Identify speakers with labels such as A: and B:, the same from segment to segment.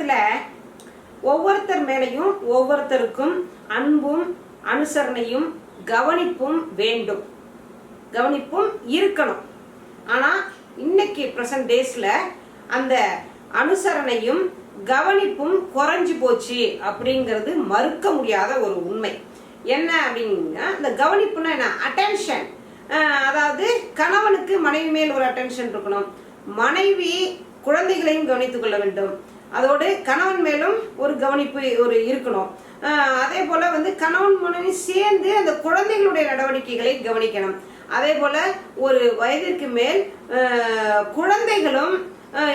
A: உலகத்துல ஒவ்வொருத்தர் மேலையும் ஒவ்வொருத்தருக்கும் அன்பும் அனுசரணையும் கவனிப்பும் வேண்டும். கவனிப்பும் இருக்கணும். ஆனா இன்னைக்கு ப்ரெசன்ட் டேஸ்ல அந்த அனுசரணையும் கவனிப்பும் குறைஞ்சு போச்சு அப்படிங்கிறது மறுக்க முடியாத ஒரு உண்மை. என்ன அப்படின்னா இந்த கவனிப்புனா என்ன? அட்டென்ஷன் அதாவது கணவனுக்கு மனைவி மேல் ஒரு அட்டென்ஷன் இருக்கணும். மனைவி குழந்தைகளையும் கவனித்துக் கொள்ள வேண்டும். அதோடு கணவன் மேலும் ஒரு கவனிப்பு ஒரு இருக்கணும். அதே போல் வந்து கணவன் மனைவி சேர்ந்து அந்த குழந்தைகளுடைய நடவடிக்கைகளை கவனிக்கணும். அதே போல் ஒரு வயதிற்கு மேல் குழந்தைகளும்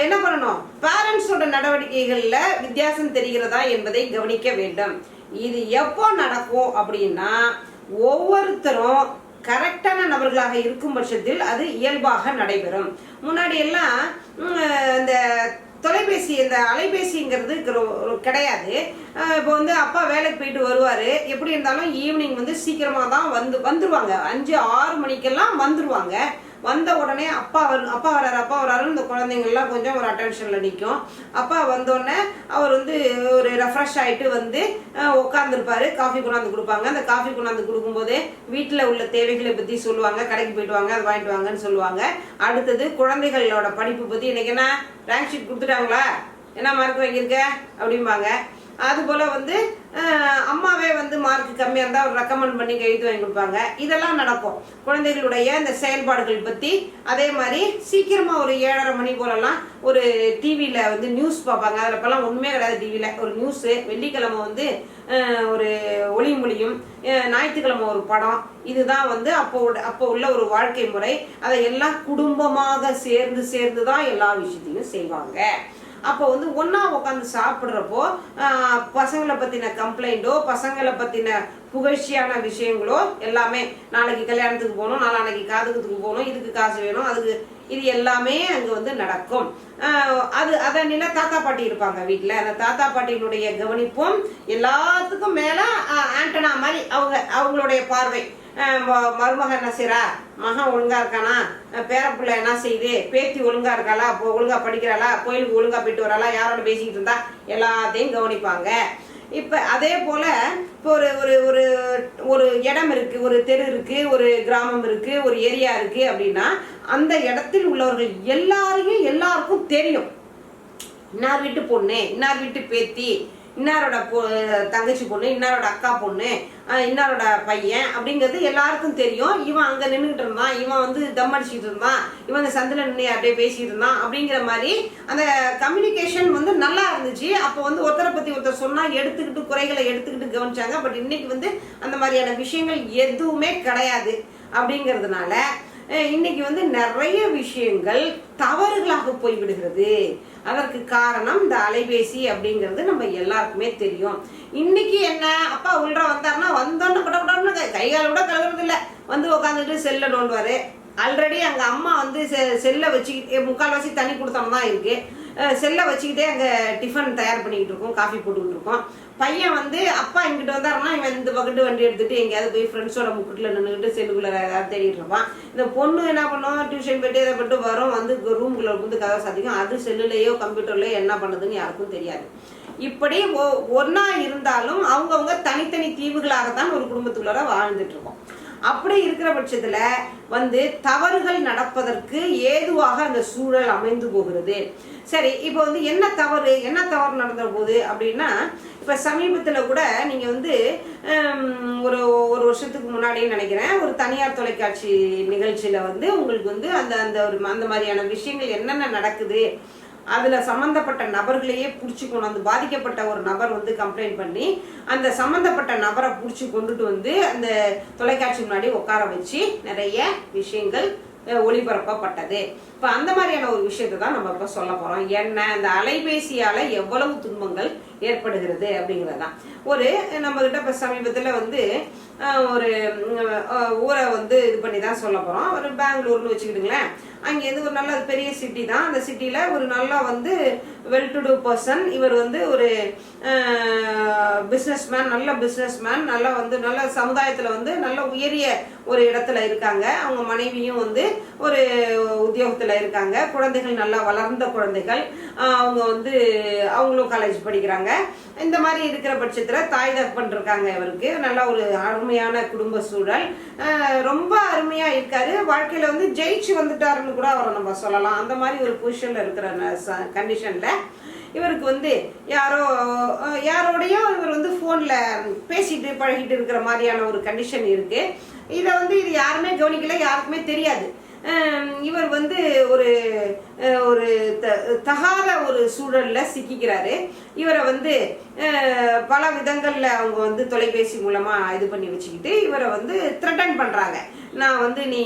A: என்ன பண்ணணும்? பேரண்ட்ஸோட நடவடிக்கைகளில் வித்தியாசம் தெரிகிறதா என்பதை கவனிக்க வேண்டும். இது எப்போ நடக்கும் அப்படின்னா ஒவ்வொருத்தரும் கரெக்டான நபர்களாக இருக்கும் பட்சத்தில் அது இயல்பாக நடைபெறும். முன்னாடி எல்லாம் இந்த தொலைபேசி இந்த அலைபேசிங்கிறது கிடையாது. இப்போ வந்து அப்பா வேலைக்கு போயிட்டு வருவார். எப்படி இருந்தாலும் ஈவினிங் வந்து சீக்கிரமாக தான் வந்து வந்துருவாங்க. அஞ்சு ஆறு மணிக்கெல்லாம் வந்துருவாங்க. வந்த உடனே அப்பா வரு அப்பா வராரு அப்பா வராரு இந்த குழந்தைங்கள்லாம் கொஞ்சம் ஒரு அட்டென்ஷனில் நிற்கும் அப்பா வந்தோடனே அவர் வந்து ஒரு ரெஃப்ரெஷ் ஆகிட்டு வந்து உட்காந்துருப்பாரு காஃபி கொண்டாந்து கொடுப்பாங்க. அந்த காஃபி கொண்டாந்து கொடுக்கும்போதே வீட்டில் உள்ள தேவைகளை பற்றி சொல்லுவாங்க. கடைக்கு போயிட்டு வாங்க அதை வாங்கிட்டு வாங்கன்னு சொல்லுவாங்க. அடுத்தது குழந்தைகளோட படிப்பு பற்றி இன்னைக்கு என்ன? ரேங்க் ஷீட் கொடுத்துட்டாங்களா? என்ன மார்க் வாங்கியிருக்க? அப்படிம்பாங்க. அதுபோல் வந்து அம்மாவே வந்து மார்க் கம்மியாக இருந்தால் அவர் ரெக்கமெண்ட் பண்ணி கைது வாங்கி கொடுப்பாங்க. இதெல்லாம் நடக்கும். குழந்தைகளுடைய இந்த செயல்பாடுகள் பற்றி அதே மாதிரி சீக்கிரமாக ஒரு ஏழரை மணி போலலாம் ஒரு டிவியில் வந்து நியூஸ் பார்ப்பாங்க. அதில் இப்போல்லாம் உண்மையே கிடையாது டிவியில் ஒரு நியூஸு வெள்ளிக்கிழமை வந்து ஒரு ஒளிமொழியும் மொழியும் ஞாயிற்றுக்கிழமை ஒரு படம். இதுதான் வந்து அப்போ உள்ள- அப்போ உள்ள ஒரு வாழ்க்கை முறை. அதை எல்லாம் குடும்பமாக சேர்ந்து சேர்ந்து தான் எல்லா விஷயத்தையும் செய்வாங்க. அப்போ வந்து ஒன்றா உட்காந்து சாப்பிட்றப்போ பசங்களை பற்றின கம்ப்ளைண்ட்டோ பசங்களை பற்றின புகழ்ச்சியான விஷயங்களோ எல்லாமே நாளைக்கு கல்யாணத்துக்கு போகணும் நாளான்னைக்கு காதுகத்துக்கு போகணும் இதுக்கு காசு வேணும் அதுக்கு இது எல்லாமே அங்கே வந்து நடக்கும். அது அதை நில தாத்தா பாட்டி இருப்பாங்க வீட்டில் அந்த தாத்தா பாட்டியினுடைய கவனிப்பும் எல்லாத்துக்கும் மேலே ஆண்டனா மாதிரி அவங்க அவங்களுடைய பார்வை. மருமக என்ன செய்கிறா மகன் ஒழுங்கா இருக்கானா? ஆஹ் பேரப்புள்ள என்ன செய்யுது பேத்தி ஒழுங்கா இருக்காளா? இப்போ ஒழுங்கா படிக்கிறாளா? கோயிலுக்கு ஒழுங்கா போயிட்டு வராளா? யாரோட பேசிக்கிட்டு இருந்தா? எல்லாத்தையும் கவனிப்பாங்க. இப்போ அதே போல இப்போ ஒரு ஒரு ஒரு ஒரு இடம் இருக்கு ஒரு தெரு இருக்கு ஒரு கிராமம் இருக்கு ஒரு ஏரியா இருக்கு அப்படின்னா அந்த இடத்தில் உள்ளவர்கள் எல்லாரையும் எல்லாருக்கும் தெரியும். இன்னார் வீட்டு பொண்ணு இன்னார் வீட்டு பேத்தி இன்னாரோட பொ தங்கச்சி பொண்ணு இன்னாரோட அக்கா பொண்ணு இன்னாரோட பையன் அப்படிங்கிறது எல்லாருக்கும் தெரியும். இவன் அங்கே நின்றுட்டு இருந்தான் இவன் வந்து தம் அடிச்சுட்டு இருந்தான் இவன் அந்த சந்தில் நின்று அப்படியே பேசிட்டு இருந்தான் அப்படிங்கிற மாதிரி அந்த கம்யூனிகேஷன் வந்து நல்லா இருந்துச்சு. அப்போ வந்து ஒருத்தரை பற்றி ஒருத்தர் சொன்னால் எடுத்துக்கிட்டு குறைகளை எடுத்துக்கிட்டு கவனிச்சாங்க. பட் இன்னைக்கு வந்து அந்த மாதிரியான விஷயங்கள் எதுவுமே கிடையாது அப்படிங்கிறதுனால இன்னைக்கு வந்து நிறைய விஷயங்கள் தவறுகளாக போய்விடுகிறது. அதற்கு காரணம் இந்த அலைபேசி அப்படிங்கிறது நம்ம எல்லாருக்குமே தெரியும். இன்னைக்கு என்ன? அப்பா உள்ள வந்தாருன்னா வந்தோன்னு கூட படன்னு கை- கூட கழுவுறது இல்லை. வந்து உட்காந்துட்டு செல்ல நோண்டுவாரு. ஆல்ரெடி அங்க அம்மா வந்து செ- செல்லை வச்சுக்கிட்டு முக்கால்வாசி தண்ணி கொடுத்தோம் தான் இருக்கு. செல்லை வச்சுக்கிட்டே அங்கே டிஃபன் தயார் பண்ணிக்கிட்டு இருக்கோம் காஃபி போட்டுக்கிட்டு இருக்கோம். பையன் வந்து அப்பா இங்கிட்டு வந்தாருன்னா இவன் இந்த பக்கெட்டு வண்டி எடுத்துட்டு எங்கேயாவது போய் ஃப்ரெண்ட்ஸோட முக்குட்டில் நின்றுக்கிட்டு செல்லுக்குள்ள ஏதாவது தேடிட்டு இருப்பான். இந்த பொண்ணு என்ன பண்ணும் டியூஷன் போயிட்டு இதை போட்டு வரும் வந்து ரூம்குள்ளே வந்து கதை சாதிக்கும் அது செல்லுலேயோ கம்ப்யூட்டர்லையோ என்ன பண்ணுதுன்னு யாருக்கும் தெரியாது. இப்படி ஒ- ஒன்றா இருந்தாலும் அவங்கவுங்க தனித்தனி தீவுகளாகத்தான் ஒரு குடும்பத்துக்குள்ளார வாழ்ந்துட்டு இருக்கோம். அப்படி இருக்கிற பட்சத்துல வந்து தவறுகள் நடப்பதற்கு ஏதுவாக அந்த சூழல் அமைந்து போகிறது. சரி இப்போ வந்து என்ன தவறு என்ன தவறு நடந்த போது அப்படின்னா இப்போ சமீபத்தில் கூட நீங்கள் வந்து ஒரு ஒரு வருஷத்துக்கு முன்னாடியே நினைக்கிறேன் ஒரு தனியார் தொலைக்காட்சி நிகழ்ச்சியில் வந்து உங்களுக்கு வந்து அந்த அந்த ஒரு அந்த மாதிரியான விஷயங்கள் என்னென்ன நடக்குது அதில் சம்மந்தப்பட்ட நபர்களையே பிடிச்சி கொண்டு வந்து பாதிக்கப்பட்ட ஒரு நபர் வந்து கம்ப்ளைண்ட் பண்ணி அந்த சம்மந்தப்பட்ட நபரை பிடிச்சி கொண்டுட்டு வந்து அந்த தொலைக்காட்சி முன்னாடி உட்கார வச்சு நிறைய விஷயங்கள் ஒளிபரப்பப்பட்டது. இப்போ அந்த மாதிரியான ஒரு விஷயத்தை தான் நம்ம இப்போ சொல்ல போகிறோம் என்ன அந்த அலைபேசியால் எவ்வளவு துன்பங்கள் ஏற்படுகிறது அப்படிங்கிறது தான் ஒரு நம்மக்கிட்ட இப்போ சமீபத்தில் வந்து ஒரு ஊரை வந்து இது பண்ணி தான் சொல்ல போகிறோம் ஒரு பெங்களூர்னு வச்சுக்கிட்டுங்களேன். அங்கேருந்து ஒரு நல்ல பெரிய சிட்டி தான். அந்த சிட்டியில் ஒரு நல்லா வந்து வெல் டு டூ பர்சன் இவர் வந்து ஒரு பிஸ்னஸ் மேன் நல்ல பிஸ்னஸ் மேன் நல்லா வந்து நல்ல சமுதாயத்தில் வந்து நல்ல உயரிய ஒரு இடத்துல இருக்காங்க. அவங்க மனைவியும் வந்து ஒரு உத்தியோகத்தில் இருக்காங்க. குழந்தைகள் நல்லா வளர்ந்த குழந்தைகள். அவங்க வந்து அவங்களும் காலேஜ் படிக்கிறாங்க. இந்த மாதிரி இருக்கிற பட்சத்தில் தாய் தகப்பன் இருக்காங்க இவருக்கு. நல்ல ஒரு அருமையான குடும்ப சூழல். ரொம்ப அருமையாக இருக்காரு. வாழ்க்கையில் வந்து ஜெயிச்சு வந்துட்டாருன்னு கூட அவரை நம்ம சொல்லலாம். அந்த மாதிரி ஒரு பொசிஷனில் இருக்கிற கண்டிஷனில் இவருக்கு வந்து யாரோ யாரோடையும் இவர் வந்து ஃபோனில் பேசிட்டு பழகிட்டு இருக்கிற மாதிரியான ஒரு கண்டிஷன் இருக்கு. இதை வந்து இது யாருமே கவனிக்கல யாருக்குமே தெரியாது. இவர் வந்து ஒரு ஒரு த- தகாத ஒரு சூழலில் சிக்கிக்கிறாரு. இவரை வந்து பல விதங்களில் அவங்க வந்து தொலைபேசி மூலமாக இது பண்ணி வச்சுக்கிட்டு இவரை வந்து த்ரெட்டன் பண்ணுறாங்க நான் வந்து நீ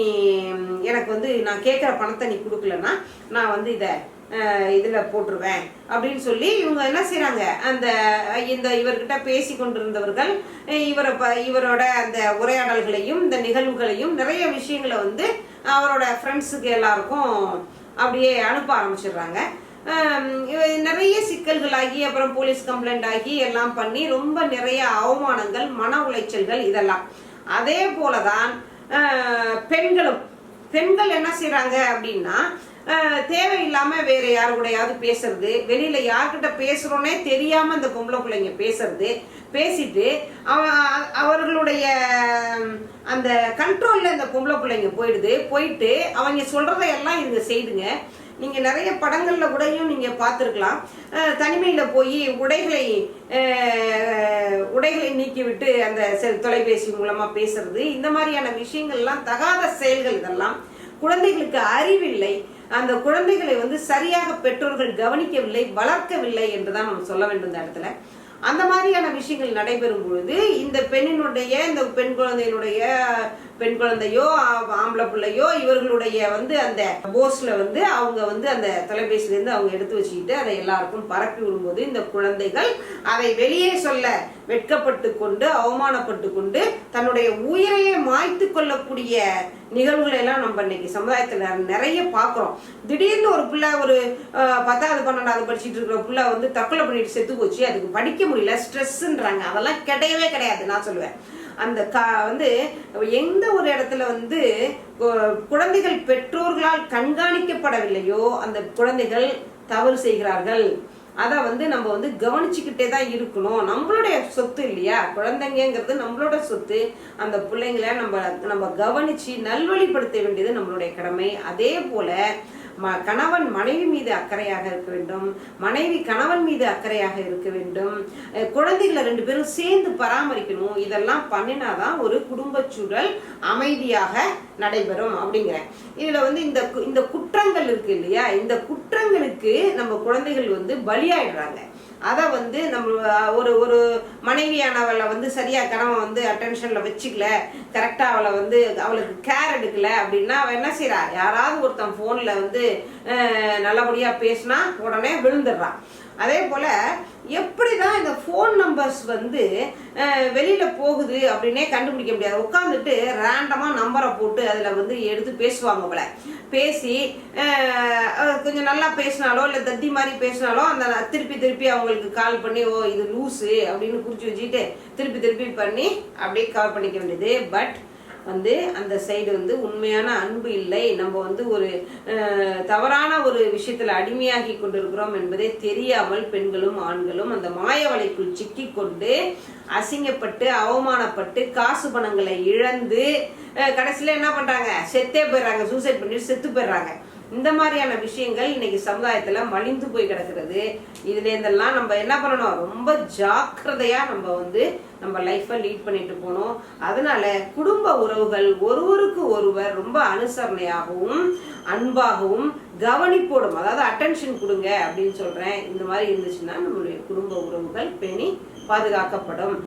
A: எனக்கு வந்து நான் கேட்குற பணத்தை நீ கொடுக்கலன்னா நான் வந்து இதை இதில் போட்டுருவேன் அப்படின்னு சொல்லி இவங்க என்ன செய்கிறாங்க அந்த இந்த இவர்கிட்ட பேசி கொண்டிருந்தவர்கள் இவரை ப இவரோட அந்த உரையாடல்களையும் இந்த நிகழ்வுகளையும் நிறைய விஷயங்களை வந்து அவரோட ஃப்ரெண்ட்ஸுக்கு எல்லாருக்கும் அப்படியே அனுப்ப ஆரம்பிச்சிடுறாங்க. நிறைய சிக்கல்களாகி அப்புறம் போலீஸ் கம்ப்ளைண்ட் ஆகி எல்லாம் பண்ணி ரொம்ப நிறைய அவமானங்கள் மன உளைச்சல்கள் இதெல்லாம். அதே போலதான் பெண்களும். பெண்கள் என்ன செய்யறாங்க அப்படின்னா தேவையில்லாமல் தேவையில்லாம வேற யாரு கூடயாவது பேசுறது. வெளியில யார்கிட்ட பேசுகிறோன்னே தெரியாம இந்த பொம்பளை பிள்ளைங்க பேசுறது. பேசிட்டு அவ- அவர்களுடைய அந்த கண்ட்ரோல்ல இந்த பொம்பளை பிள்ளைங்க போயிடுது. போயிட்டு அவங்க சொல்றதையெல்லாம் இதுங்க செய்துங்க. நீங்க நிறைய படங்கள்ல கூடயும் நீங்க பார்த்துருக்கலாம். தனிமையில் தனிமையில போய் உடைகளை உடைகளை நீக்கிவிட்டு அந்த தொலைபேசி மூலமா பேசுறது. இந்த மாதிரியான விஷயங்கள்லாம் தகாத செயல்கள் இதெல்லாம். குழந்தைகளுக்கு அறிவில்லை. அந்த குழந்தைகளை வந்து சரியாக பெற்றோர்கள் கவனிக்கவில்லை வளர்க்கவில்லை என்றுதான் நம்ம சொல்ல வேண்டும் இந்த இடத்துல. அந்த மாதிரியான விஷயங்கள் நடைபெறும் பொழுது இந்த பெண்ணினுடைய இந்த பெண் குழந்தையினுடைய பெண் குழந்தையோ ஆம்பளை பிள்ளையோ இவர்களுடைய வந்து அந்த போஸ்ல வந்து அவங்க வந்து அந்த தொலைபேசியில இருந்து அவங்க எடுத்து வச்சுக்கிட்டு அதை எல்லாருக்கும் பரப்பி விடும்போது இந்த குழந்தைகள் அதை வெளியே சொல்ல வெட்கப்பட்டு கொண்டு அவமானப்பட்டு கொண்டு தன்னுடைய உயிரையே மாய்த்து கொள்ளக்கூடிய நிகழ்வுகளை எல்லாம் நம்ம இன்னைக்கு சமுதாயத்தில் நிறைய பார்க்குறோம். திடீர்னு ஒரு பிள்ளை ஒரு பத்தாவது பன்னெண்டாவது படிச்சுட்டு இருக்கிற பிள்ளை வந்து தற்கொலை பண்ணிட்டு செத்து போச்சு அதுக்கு படிக்க முடியல ஸ்ட்ரெஸ்ஸுன்றாங்க அதெல்லாம் கிடையவே கிடையாது நான் சொல்லுவேன். அந்த கா வந்து எந்த ஒரு இடத்துல வந்து குழந்தைகள் பெற்றோர்களால் கண்காணிக்கப்படவில்லையோ அந்த குழந்தைகள் தவறு செய்கிறார்கள். அதை வந்து நம்ம வந்து கவனிச்சுக்கிட்டே தான் இருக்கணும். நம்மளுடைய சொத்து இல்லையா? குழந்தைங்கிறது நம்மளோட சொத்து. அந்த பிள்ளைங்கள நம்ம நம்ம கவனிச்சு நல்வழிப்படுத்த வேண்டியது நம்மளுடைய கடமை. அதே போல ம கணவன் மனைவி மீது அக்கறையாக இருக்க வேண்டும். மனைவி கணவன் மீது அக்கறையாக இருக்க வேண்டும். குழந்தைகளை ரெண்டு பேரும் சேர்ந்து பராமரிக்கணும். இதெல்லாம் பண்ணினாதான் ஒரு குடும்ப சூழல் அமைதியாக நடைபெறும் அப்படிங்கிறேன் இதில் வந்து இந்த இந்த குற்றங்கள் இருக்கு இல்லையா? இந்த குற்றங்களுக்கு நம்ம குழந்தைகள் வந்து பலியாயிடுறாங்க. அதை வந்து நம்ம ஒரு ஒரு மனைவியானவளை வந்து சரியாக கணவன் வந்து அட்டென்ஷனில் வச்சுக்கல கரெக்டாக அவளை வந்து அவளுக்கு கேர் எடுக்கல அப்படின்னா அவள் என்ன செய்கிறா யாராவது ஒருத்தன் ஃபோனில் வந்து நல்லபடியாக பேசினா உடனே விழுந்துடுறான் அதே போல் எப்படி தான் இந்த ஃபோன் நம்பர்ஸ் வந்து வெளியில் போகுது அப்படின்னே கண்டுபிடிக்க முடியாது. உட்காந்துட்டு ரேண்டமாக நம்பரை போட்டு அதில் வந்து எடுத்து பேசுவாங்க போல. பேசி கொஞ்சம் நல்லா பேசினாலோ இல்லை தத்தி மாதிரி பேசினாலோ அந்த திருப்பி திருப்பி அவங்களுக்கு கால் பண்ணி ஓ இது லூஸு அப்படின்னு குறிச்சு வச்சுக்கிட்டு திருப்பி திருப்பி பண்ணி அப்படியே கவர் பண்ணிக்க வேண்டியது. பட் வந்து அந்த சைடு வந்து உண்மையான அன்பு இல்லை. நம்ம வந்து ஒரு தவறான ஒரு விஷயத்தில் அடிமையாகி கொண்டிருக்கிறோம் என்பதே தெரியாமல் பெண்களும் ஆண்களும் அந்த மாய வலைக்குள் சிக்கிக் கொண்டு அசிங்கப்பட்டு அவமானப்பட்டு காசு பணங்களை இழந்து கடைசியில் என்ன பண்ணுறாங்க செத்தே போயிடுறாங்க. சூசைட் பண்ணிட்டு செத்து போயிடுறாங்க. இந்த மாதிரியான விஷயங்கள் இன்னைக்கு சமுதாயத்துல மலிந்து போய் கிடக்கிறது. இதுல இருந்தெல்லாம் நம்ம என்ன பண்ணணும்? ரொம்ப ஜாக்கிரதையா நம்ம வந்து நம்ம லைஃப்பை லீட் பண்ணிட்டு போகணும். அதனால குடும்ப உறவுகள் ஒருவருக்கு ஒருவர் ரொம்ப அனுசரணையாகவும் அன்பாகவும் கவனிப்போடும். அதாவது அட்டென்ஷன் கொடுங்க அப்படின்னு சொல்றேன். இந்த மாதிரி இருந்துச்சுன்னா நம்மளுடைய குடும்ப உறவுகள் பேணி பாதுகாக்கப்படும்.